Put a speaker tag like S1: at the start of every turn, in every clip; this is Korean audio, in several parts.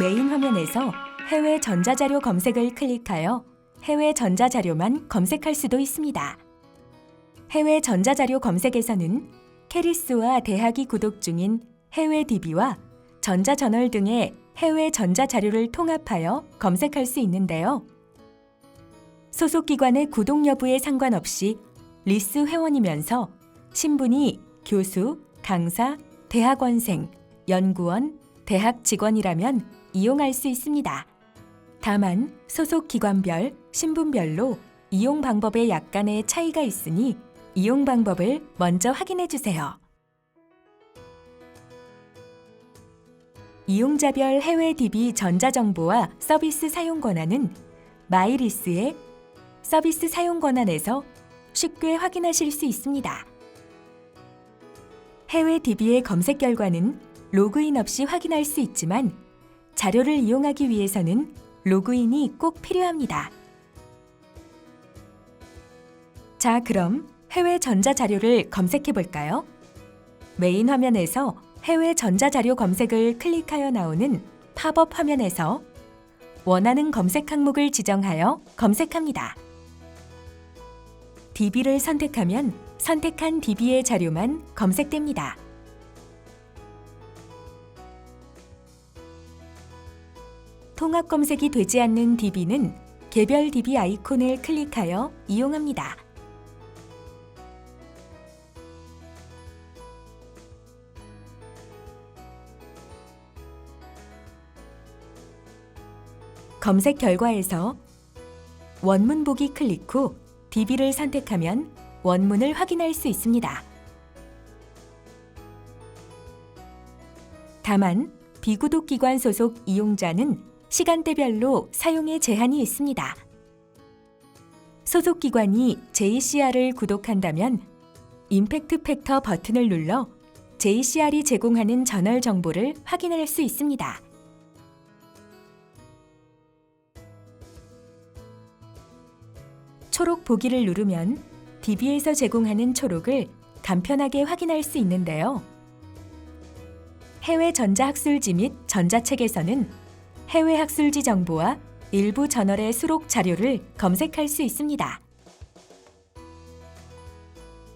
S1: 메인 화면에서 해외 전자자료 검색을 클릭하여 해외 전자자료만 검색할 수도 있습니다. 해외 전자자료 검색에서는 캐리스와 대학이 구독 중인 해외 DB와 전자저널 등의 해외 전자자료를 통합하여 검색할 수 있는데요. 소속 기관의 구독 여부에 상관없이 리스 회원이면서 신분이 교수, 강사, 대학원생, 연구원, 대학 직원이라면 이용할 수 있습니다. 다만 소속 기관별, 신분별로 이용 방법에 약간의 차이가 있으니 이용 방법을 먼저 확인해 주세요. 이용자별 해외 DB 전자정보와 서비스 사용 권한은 마이리스의 서비스 사용 권한에서 쉽게 확인하실 수 있습니다. 해외 DB의 검색 결과는 로그인 없이 확인할 수 있지만 자료를 이용하기 위해서는 로그인이 꼭 필요합니다. 자, 그럼 해외 전자자료를 검색해 볼까요? 메인 화면에서 해외 전자자료 검색을 클릭하여 나오는 팝업 화면에서 원하는 검색 항목을 지정하여 검색합니다. DB를 선택하면 선택한 DB의 자료만 검색됩니다. 통합 검색이 되지 않는 DB는 개별 DB 아이콘을 클릭하여 이용합니다. 검색 결과에서 원문 보기 클릭 후 DB를 선택하면 원문을 확인할 수 있습니다. 다만 비구독 기관 소속 이용자는 시간대별로 사용에 제한이 있습니다. 소속 기관이 JCR을 구독한다면 임팩트 팩터 버튼을 눌러 JCR이 제공하는 저널 정보를 확인할 수 있습니다. 초록 보기를 누르면 DB에서 제공하는 초록을 간편하게 확인할 수 있는데요. 해외 전자학술지 및 전자책에서는 해외 학술지 정보와 일부 저널의 수록 자료를 검색할 수 있습니다.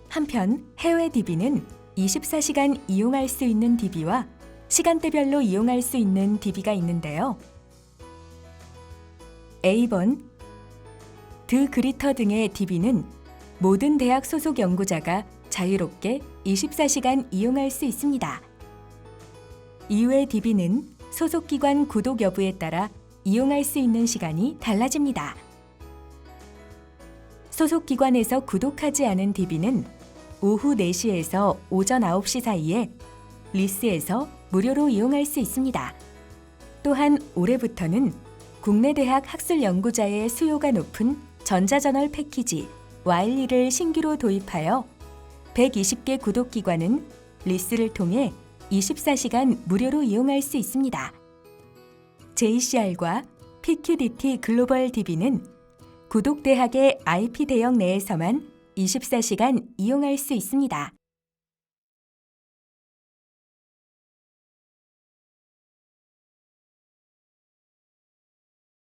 S1: 한편 해외 DB는 24시간 이용할 수 있는 DB와 시간대별로 이용할 수 있는 DB가 있는데요. A번, 드 그리터 등의 DB는 모든 대학 소속 연구자가 자유롭게 24시간 이용할 수 있습니다. 이외 DB는 소속 기관 구독 여부에 따라 이용할 수 있는 시간이 달라집니다. 소속 기관에서 구독하지 않은 DB는 오후 4시에서 오전 9시 사이에 리스에서 무료로 이용할 수 있습니다. 또한 올해부터는 국내 대학 학술 연구자의 수요가 높은 전자저널 패키지 와일리를 신규로 도입하여 120개 구독 기관은 리스를 통해 24시간 무료로 이용할 수 있습니다. JCR과 PQDT 글로벌 DB는 구독 대학의 IP 대역 내에서만 24시간 이용할 수 있습니다.